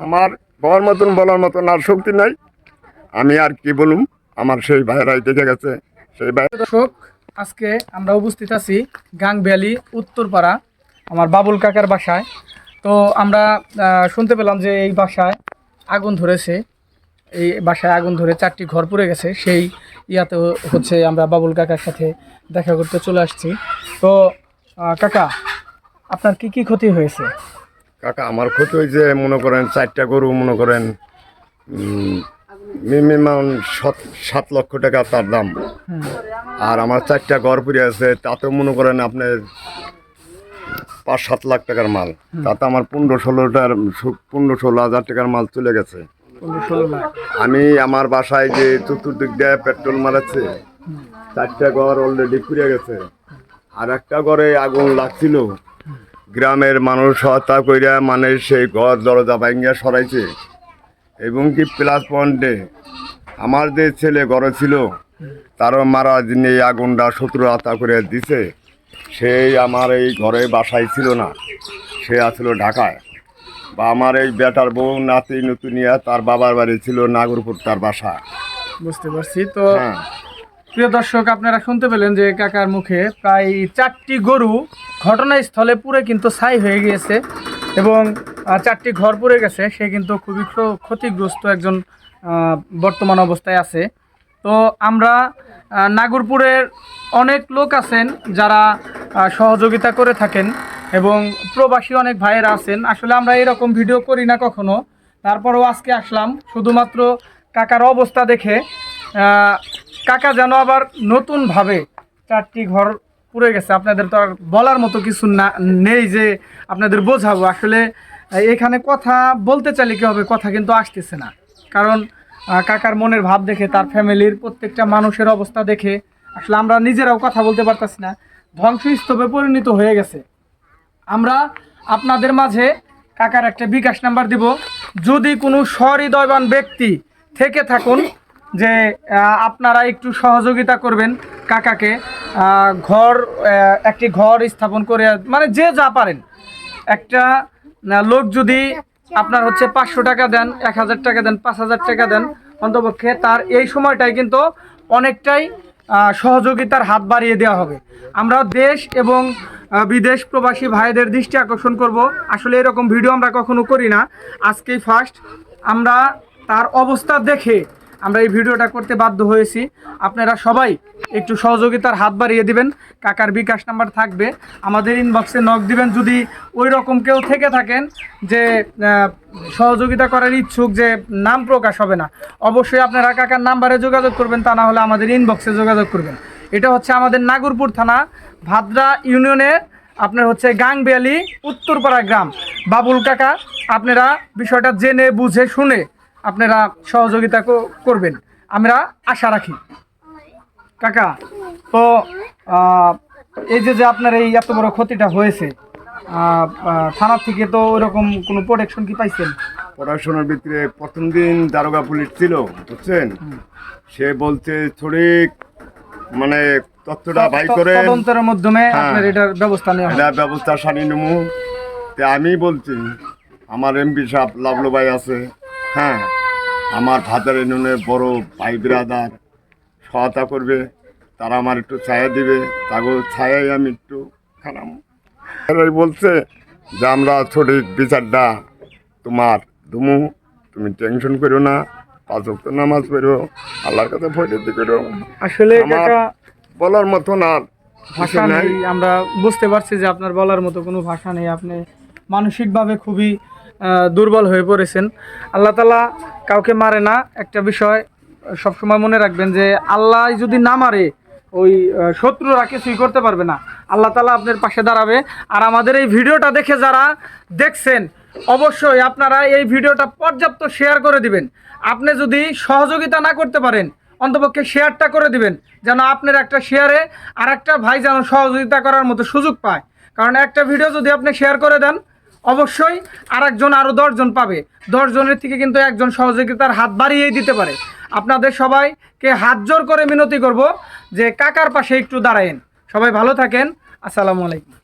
আমার বলার মতন বলার মতন আর শক্তি নাই। আমি আর কি বলুম, আমার সেই ভাইরাই দেখে গেছে, সেই ভাই দর্শক, আজকে আমরা উপস্থিত আছি গাং ভ্যালি উত্তরপাড়া, আমার বাবুল কাকার বাসায়। তো আমরা শুনতে পেলাম যে এই বাসায় আগুন ধরেছে। এই বাসায় আগুন ধরে চারটি ঘর পুড়ে গেছে। সেই ইয়াতে হচ্ছে আমরা বাবুল কাকার সাথে দেখা করতে চলে আসছি। তো কাকা, আপনার কি কি ক্ষতি হয়েছে? কাকা আমার ক্ষতি হয়েছে মনে করেন চারটা গরু মনে করেন মিনিমাম সাত সাত লক্ষ টাকা তার দাম। আর আমার চারটা ঘর পুড়ে আছে তাতেও মনে করেন আপনার পাঁচ সাত লাখ টাকার মাল। তাতে আমার পনেরো ষোলোটার পনেরো ষোলো হাজার টাকার মাল চলে গেছে। আমি আমার বাসায় যে চতুর্দিক দিয়ে পেট্রোল মারাচ্ছে চারটা ঘর অলরেডি পুড়ে গেছে। আর একটা ঘরে আগুন লাগছিল। গ্রামের মানুষ সহায়তা কইরা মানে সেই ঘর দরজা ভাঙ্গিয়া সরাইছে। এবং কি প্লাস পয়েন্টে আমার যে ছেলে ঘরে ছিল তারও মারা যিনি আগুনটা শত্রু আতা করে দিছে সেই আমার এই ঘরে বাসায় ছিল না। সে আসলো ঢাকায়। বা আমার এই বেটার বউ নাতি নতুনিয়া তার বাবার বাড়ি ছিল নাগরপুর তার বাসা। বুঝতে পারছি। তো হ্যাঁ। প্রিয় দর্শক, আপনারা শুনতে পেলেন যে কাকার মুখে প্রায় চারটি গরু ঘটনাস্থলে পুরো কিন্তু ছাই হয়ে গিয়েছে এবং চারটি ঘর পুড়ে গেছে। সে কিন্তু খুবই ক্ষতিগ্রস্ত একজন বর্তমান অবস্থায় আছে। তো আমরা নাগরপুরের অনেক লোক আছেন যারা সহযোগিতা করে থাকেন এবং প্রবাসী অনেক ভাইয়েরা আছেন। আসলে আমরা এরকম ভিডিও করি না কখনো। তারপরেও আজকে আসলাম, শুধুমাত্র কাকার অবস্থা দেখে কাকা যেন আবার নতুনভাবে চারটি ঘর পুড়ে গেছে। আপনাদের তো আর বলার মতো কিছু না, নেই যে আপনাদের বোঝাবো। আসলে এখানে কথা বলতে চাইলে কি হবে? কথা কিন্তু আসতেছে না। কারণ কাকার মনের ভাব দেখে, তার ফ্যামিলির প্রত্যেকটা মানুষের অবস্থা দেখে, আসলে আমরা নিজেরাও কথা বলতে পারতাছি না। ধ্বংসস্তূপে পরিণত হয়ে গেছে। আমরা আপনাদের মাঝে কাকার একটা বিকাশ নাম্বার দিব। যদি কোনো সহৃদয়বান ব্যক্তি থেকে থাকুন যে আপনারা একটু সহযোগিতা করবেন কাকাকে। ঘর একটি ঘর স্থাপন করে মানে যে যা পারেন। একটা লোক যদি আপনার হচ্ছে পাঁচশো টাকা দেন, এক হাজার টাকা দেন, পাঁচ হাজার টাকা দেন অন্তপক্ষে, তার এই সময়টাই কিন্তু অনেকটাই সহযোগিতার হাত বাড়িয়ে দেওয়া হবে। আমরা দেশ এবং বিদেশ প্রবাসী ভাইদের দৃষ্টি আকর্ষণ করব। আসলে এরকম ভিডিও আমরা কখনো করি না। আজকেই ফার্স্ট আমরা তার অবস্থা দেখে আমরা এই ভিডিওটা করতে বাধ্য হয়েছি। আপনারা সবাই একটু সহযোগিতার হাত বাড়িয়ে দিবেন। কাকার বিকাশ নাম্বার থাকবে। আমাদের ইনবক্সে নক দিবেন। যদি ওই রকম কেউ থেকে থাকেন যে সহযোগিতা করার ইচ্ছুক যে, নাম প্রকাশ হবে না, অবশ্যই আপনারা কাকার নাম্বারে যোগাযোগ করবেন। তা না হলে আমাদের ইনবক্সে যোগাযোগ করবেন। এটা হচ্ছে আমাদের নাগরপুর থানা, ভাদ্রা ইউনিয়নে আপনার হচ্ছে গাংবিয়ালি, উত্তরপাড়া গ্রাম। বাবুল কাকা, আপনারা বিষয়টা জেনে, বুঝে, শুনে আপনারা সহযোগিতা করবেন। আমরা আশা রাখি। কাকা তো এই যে যে আপনার এই এত বড় ক্ষতিটা হয়েছে থানার থেকে তো ওরকম কোনো প্রোটেকশন কি পাইছেন? পড়াশোনার ভিতরে প্রথম দিন দারোগা পুলিশ ছিল বুঝছেন? সে বলছে সঠিক মানে তথ্যটা ভাই করে তদন্তের মাধ্যমে হ্যাঁ। আপনার এটার ব্যবস্থা নেওয়া। এটা ব্যবস্থা সারি নেব। তে আমি বলছি আমার এমপি সাহেব লাভলু ভাই আছে হ্যাঁ আমার ভাতার ইউনিয়নের বড় ভাই বিরাদার সহায়তা করবে তারা আমার একটু ছায়া দিবে তাগো ছায়াই আমি একটু এরাই বলছে যে আমরা সঠিক বিচারটা তোমার দুমু তুমি টেনশন করো না পাঁচ ওয়াক্ত নামাজ পড়ো আল্লাহর কাছে ফরিয়াদি করো আসলে বলার মতন আর ভাষা নেই আমরা বুঝতে পারছি যে আপনার বলার মতো কোনো ভাষা নেই। আপনি মানসিকভাবে খুবই দুর্বল হয়ে পড়েছেন। আল্লাহ তালা কাউকে মারে না। একটা বিষয়, সবসময় মনে রাখবেন যে আল্লাহ যদি না মারে, ওই শত্রুরা কিছুই করতে পারবে না। আল্লাহ তালা আপনার পাশে দাঁড়াবে। আর আমাদের এই ভিডিওটা দেখে যারা দেখছেন, অবশ্যই আপনারা এই ভিডিওটা পর্যাপ্ত শেয়ার করে দিবেন। আপনি যদি সহযোগিতা না করতে পারেন, অন্তপক্ষে শেয়ারটা করে দিবেন, যেন আপনার একটা শেয়ারে আর একটা ভাই যেন সহযোগিতা করার মতো সুযোগ পায়। কারণ একটা ভিডিও যদি আপনি শেয়ার করে দেন অবশ্যই আরেকজন আরও দশজন পাবে। দশজনের থেকে কিন্তু একজন সহযোগিতার হাত বাড়িয়েই দিতে পারে। আপনাদের সবাইকে হাত জোর করে মিনতি করব যে কাকার পাশে একটু দাঁড়ায়েন। সবাই ভালো থাকেন। আসসালামু আলাইকুম।